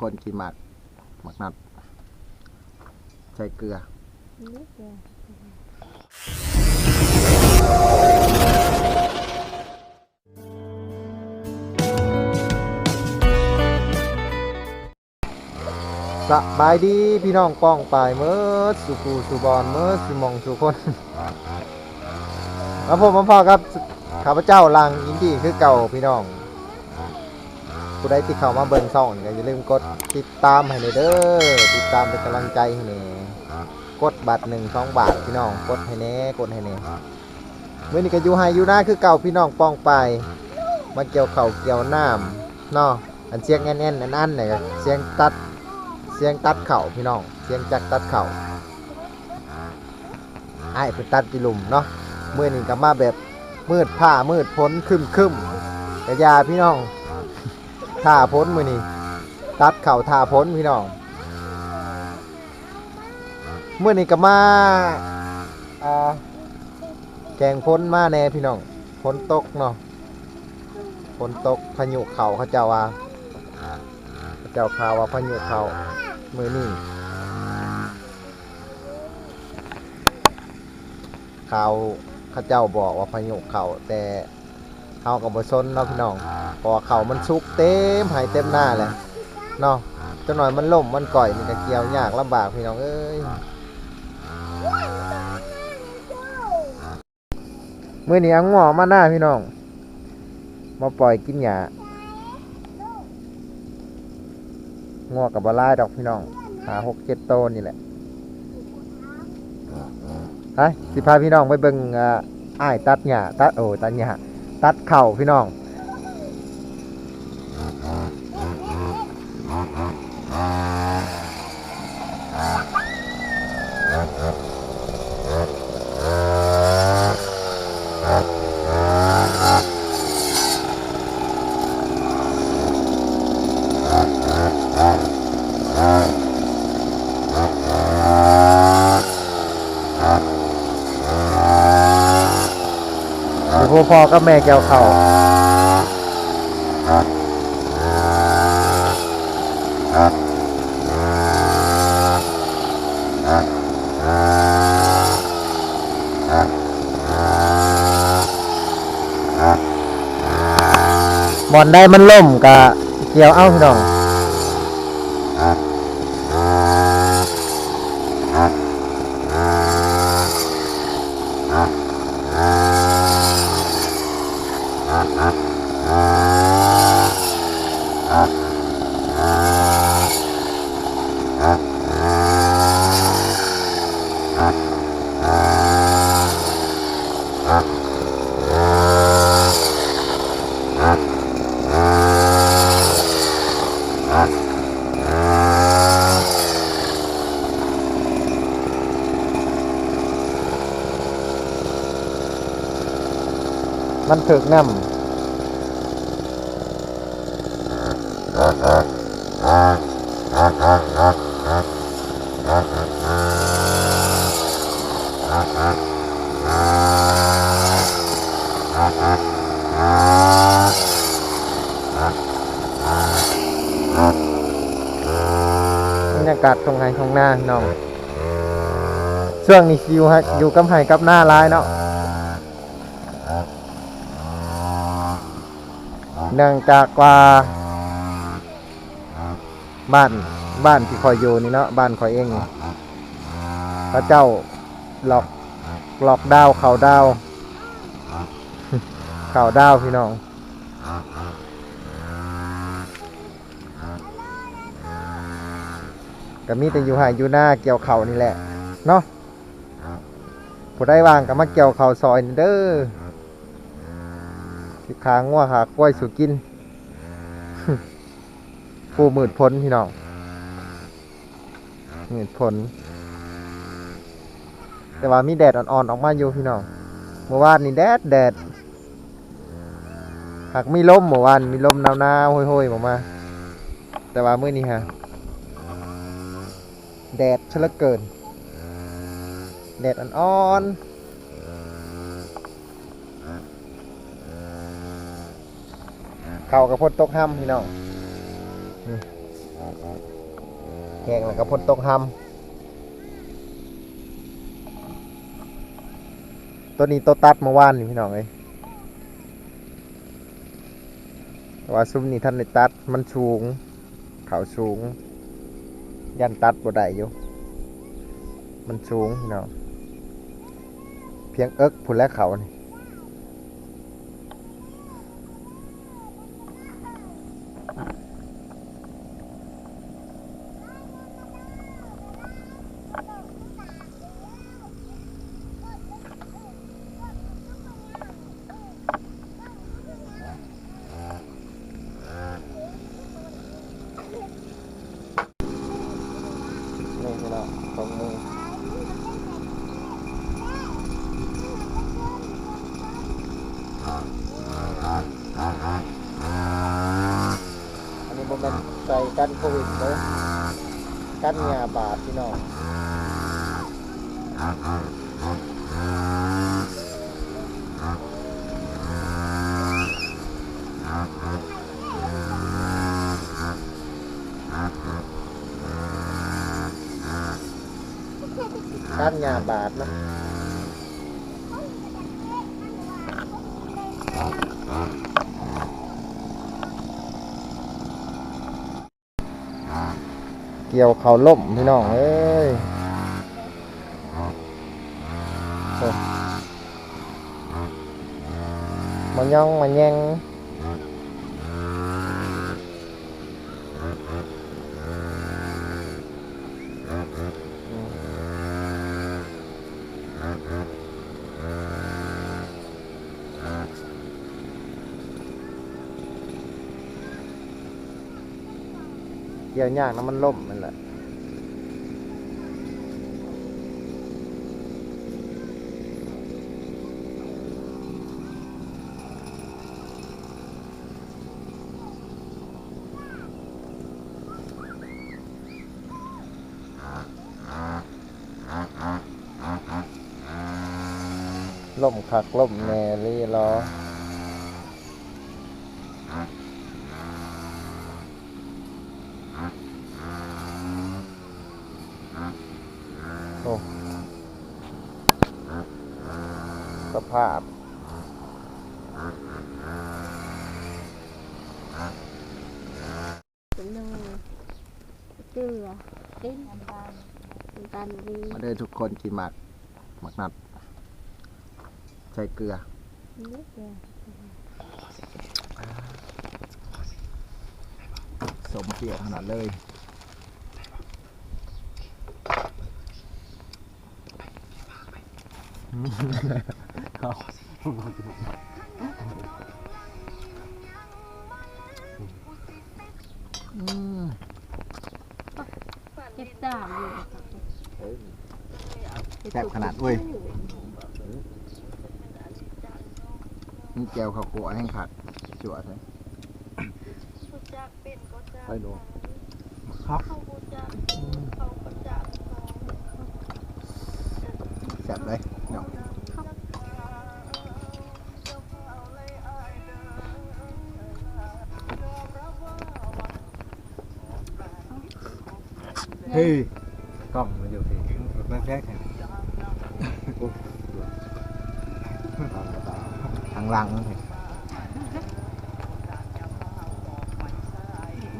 คนกินหมักหมักนัด ใส่เกลือ สบายดีพี่น้องป้องปายเมื่อสุกูสุบอลเมื่อสุมองสุคนมาผมมาพอครับข้าพเจ้าลังอินดีคือเก่าพี่น้อง ผู้ใดที่เข้ามาเบิ่งซ่องนี่ก็อย่าลืมกดติดตามให้หน่อยเด้อติดตามเป็นกำลังใจให้แหน่กดบัตรหนึ่งสองบาทพี่น้องกดให้แหน่กดให้แหน่เมื่อนี้ก็อยู่ไฮอยู่หน้าคือเก่าพี่น้องป้องไปายมาเกี่ยวเข่าวเกี่ยวน้ำเนาะอันเสียงแน่นๆอันอันเนี่ยก็เสียงตัดเสียงตัดเข่าพี่น้องเสียงจักรตัดเข่าไอ้ายเป็นตัดจิลุมเนาะเมื่อนี้ก็มาแบบมืดผ้ามืดพ้นคึมคึมกระยาพี่น้อง ท่าพ้นมือนี้ตัดเข่าท่าพ้นพี่น้องเมื่อนี้ก็มาแกงพ้นมาแน่พี่น้องพ้นตกเนาะพ้นตกพายุเข่าเขาเจ้าว่าเขาเจ้าข่าวว่าพายุเข่ามือนี้ข่าวเข้าเจ้าบอกว่าพายุเข้าแต่เฮากับ่สนเนาะพี่น้อง พราะว่าเขามันสุกเต็มหายเต็มหน้าแหละเนาะจังหน่อยมันล่มมันก่อยมันก็เกี่ยวยากลำบากพี่น้องเอ้ยเมื้อนี้เอางอมาหน้าพี่น้อง มาปล่อยกินหญ้างอกับบลายดอกพี่น้องหาหกเจ็ดโตนี่แหละไปสิพาพี่น้องไปเบิ่งอ่าอ้ายตัดหญ้าตัดโอ้ตัดหญ้าตัดเข่าพี่น้อง พ่อกับแม่แก้วเข่า บอลได้มันล่มกะเกี่ยวเอ้าพี่น้อง มันถึกน้ำบรรยากาศตรงไห้ตรงหน้าน้องช่วงนี้อยู่ฮะอยู่กับไห้กับหน้าร้ายเนาะ นื่องจากว่าบ้านบ้านที่คอยอยู่นี่เนาะบ้านคอยเองนี่พระเจ้าหลอกหลอกดาวเข่าดาวเข่าดาวพี่น้องก็มีแต่อยู่หายอยู่หน้าเกี่ยวเขานี่แหละเนาะผู้ได้วางก็มาเกี่ยวเข่าซอยนี่เด้อ สิขางัวขากล้วยสุกิน ผู้มืดพ้นพี่น้องมืดพ้นแต่ว่ามีแดดอ่อนๆออกมาอยู่พี่น้องเมื่อวานนี่แดดแดดหากมีลมเมื่อวานมีลมหนาวๆห้อยๆออกมา แต่ว่ามื้อนี้ฮะแดดชะละเกิน แดดอ่อนๆ เข้ากับพดตกห้ำพี่น้องนี่แห้งแล้วก็พ่นตกห้ำตัวนี้ตัวตัดเมื่อวานนี่พี่น้องเอ้ยว่าซุ้มนี้ท่านได้ตัดมันสูง เขาสูง ยันตัดบ่ได้อยู่ มันสูงพี่น้องเพียงเอิกพุ่นและเขานี่พี่น้องสองมืออันนี้มันเป็นใส่ กันโควิดเลยกันยาบาดพี่น้องกันยาบาดนะเกี่ยวเขาล่มพี่น้องเอ้ยมันย่องมันแยงเกี่ยวยากนะมันล่มมันแห ละล่มคักล่มแน่รีรอโอ้สภาพเป็นเลยเกลือดิ้นน้ำตาลน้ำตาลดีมาเด้อทุกคนกินหมักหมักนัด ใส่เกลือนิดเดียวสมเปรี้ยวขนาดเลยอืมเจ็บตามอยู่แซ่บขนาดเว้ย นี่แก้วข้าวโพดแห้งผักจั่วใช่ไปดูครับแซ่บเลยเนาะเฮ้ยกล้องมันอยู่ที่แม่แพ้แข่ง ทางลังเห็น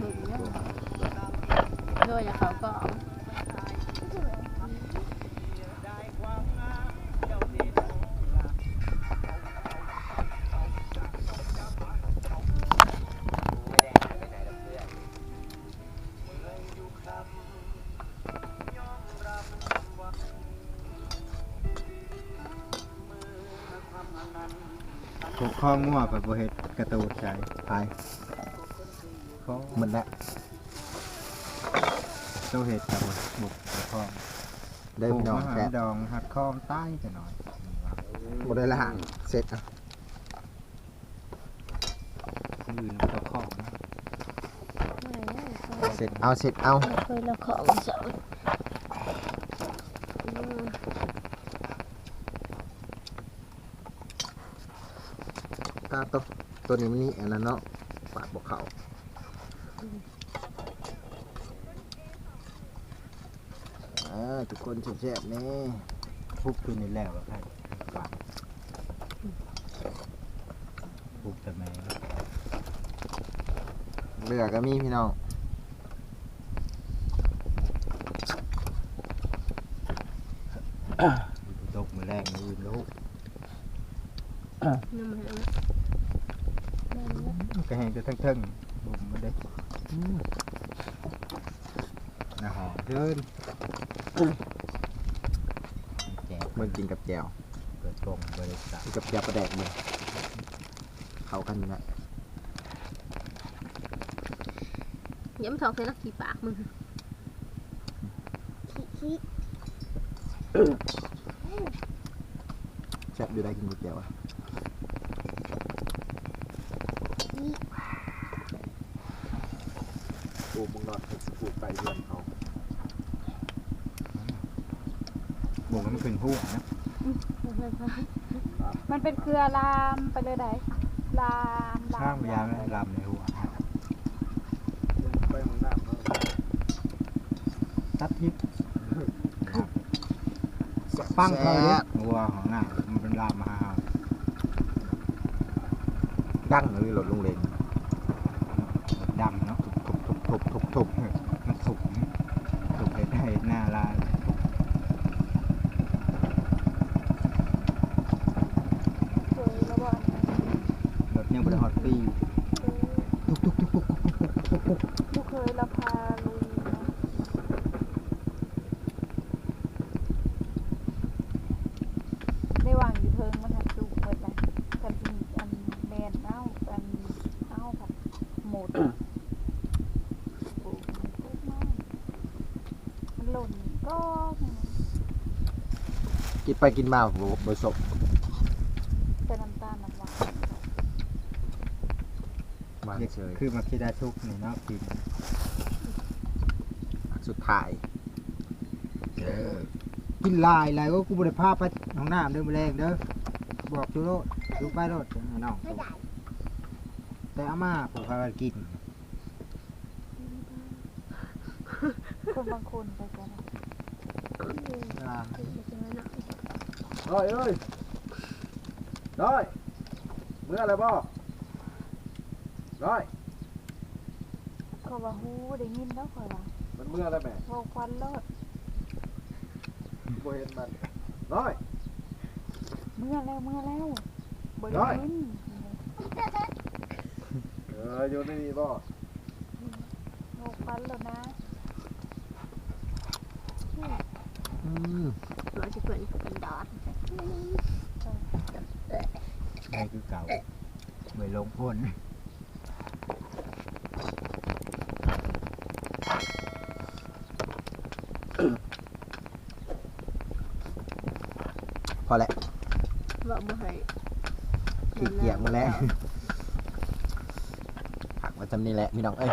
บึ้งเนี่ยโดยเขาก็ ข้องัวกับโบเฮ็ดกระตูดใจไปข้อหมดแล้วเจ้าเฮ็ดกับบุกข้อเดิมน้องปลูกมะแซ่หาบดองหัดข้อมใต้จะหน่อยหมดเลยละห่างเสร็จอะอื่นก็ข้อนะเสร็จเอาเสร็จเอาเคยเราของเสา ตัวตัวนี้มันนี่อันนั้นเนาะปาดบกเขาทุกคนแซ่บๆนี่พุกคืนนี้แล้วครับว่าพุกทำไมเบื่อก็มีพี่น้องตกมาแรกมือลูกน้ำมัน เอาก็แห้งจะทั้งๆบุ่มมาได้นะหอมเดินแจกมันกินกับแจ่วเกิดตรงบริษัทกินกับแจ่วปลาแดกมึงเข้ากันอยู่นะย้ำทองใส่นักขี่ปากมึงขี้ขี้แซ่บอยู่ได้กินกับแจ่วอะ ลูกมึงนอนปลูกไปเรือนเขาบุ่มมันขึ้นหัวนะมันเป็นเครือลามไปเลยได้ลามลาข้างมพยายามให้ลำในหัวไปมึงน้ำเขาตัดทิพย์ปั้งเขาเลยหัวของหน้ามันเป็นลามมาหาดังหรือหลดลงเลงดำเนาะ ทุบทุบทุบทุบทุบมันสุกสุกได้หน้าลายเคยแล้วว่ารถยังบริหอดปีทุกทุกทุกทุกทุกทุกทุก ลูกเคยเราพาลุยเนาะได้วางอยู่เทิงมันหักจุกเปิดไปกันสิอันแมนเอ้าอันเอ้าผัดหมดโอ้มันโคตรมากมันหล่นก็ กิน ไปกินมาโบศพเป็นน้ำตาลน้ำหวานมาเฉยคือมาคิดได้ทุกนี่เนาะกินสุดท้ายกินลายลายก็กูบริภาพไปห้องน้ำเดินมาแรงเด้อบอกจูโรดดูไปโรดให้น้องแต่อาม่าผมพากันกิน คนบางคนไปกัน นะร้อยเอ้ยร้อยเมื่อไรบ่ร้อยเขาว่าฮู้ได้ยินแล้วเขาว่ามันเมื่อไรแม่เว่าควันเลิศบ่เห็นมันร้อยเมื่อแล้วเมื่อแล้วบ่น้ได้อยยินเอออยู่ในนี่บ่เว่าควันแล้วนะ อืม เราจะเปิดเป็นดอทไงคือเก่าเหมือนลงพ่นพอแล้วบอกบ่ให้ขี้เกียจมาแล้วผักมาจำนี่แหละพี่น้องเอ้ย